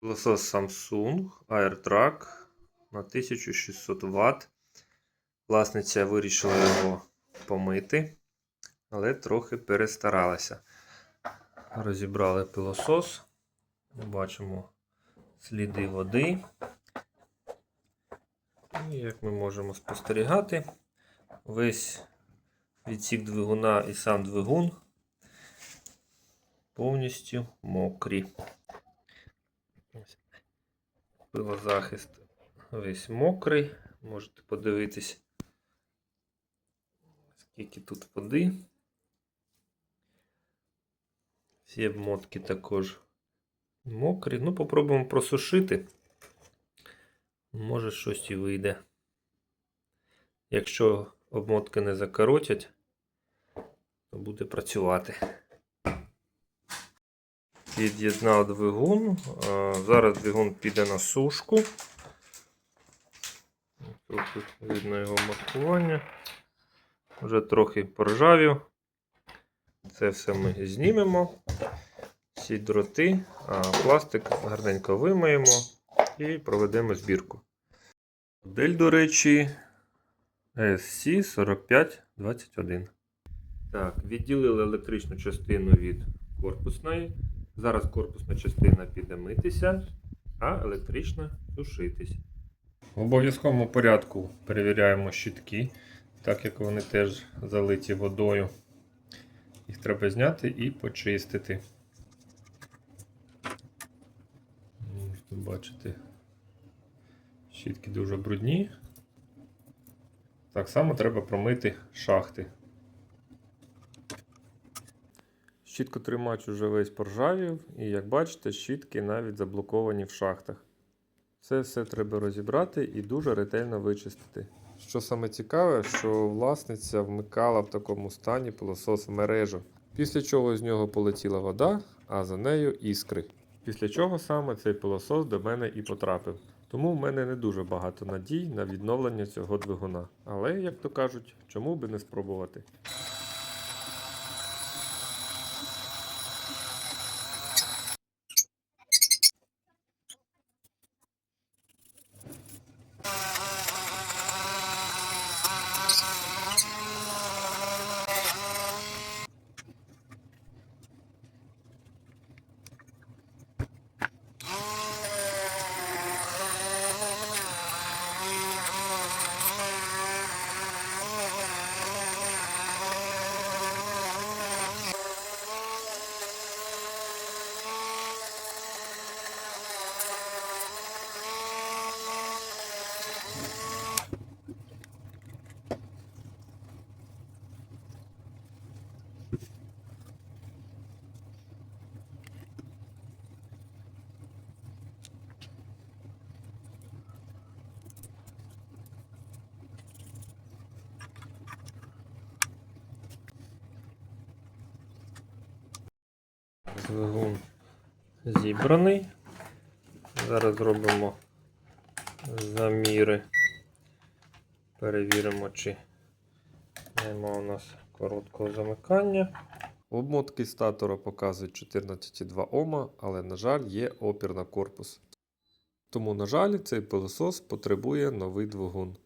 Пилосос Samsung AirTrack на 1600 Вт. Власниця вирішила його помити, але трохи перестаралася. Розібрали пилосос. Бачимо сліди води. І як ми можемо спостерігати, весь відсік двигуна і сам двигун повністю мокрі. Пилозахист весь мокрий. Можете подивитись, скільки тут води. Всі обмотки також мокрі. Ну, попробуємо просушити. Може щось і вийде. Якщо обмотки не закоротять, то буде працювати. Під'єднав двигун. Зараз двигун піде на сушку. Трохи видно його маркування. Вже трохи поржавів. Це все ми знімемо. Всі дроти, а пластик гарненько вимиємо і проведемо збірку. Модель, до речі, SC4521. Так, відділили електричну частину від корпусної. Зараз корпусна частина піде митися, а електрична сушитись. В обов'язковому порядку перевіряємо щітки, так як вони теж залиті водою. Їх треба зняти і почистити. Можете бачити, щітки дуже брудні. Так само треба промити шахти. Щіткотримач уже весь поржавів, і як бачите, щітки навіть заблоковані в шахтах. Це все треба розібрати і дуже ретельно вичистити. Що саме цікаве, що власниця вмикала в такому стані пилосос мережу, після чого з нього полетіла вода, а за нею іскри. Після чого саме цей пилосос до мене і потрапив. Тому в мене не дуже багато надій на відновлення цього двигуна. Але, як то кажуть, чому би не спробувати? Двигун зібраний. Зараз зробимо заміри. Перевіримо, чи нема у нас короткого замикання. Обмотки статора показують 14,2 Ома, але, на жаль, є опір на корпус. Тому, на жаль, цей пилосос потребує новий двигун.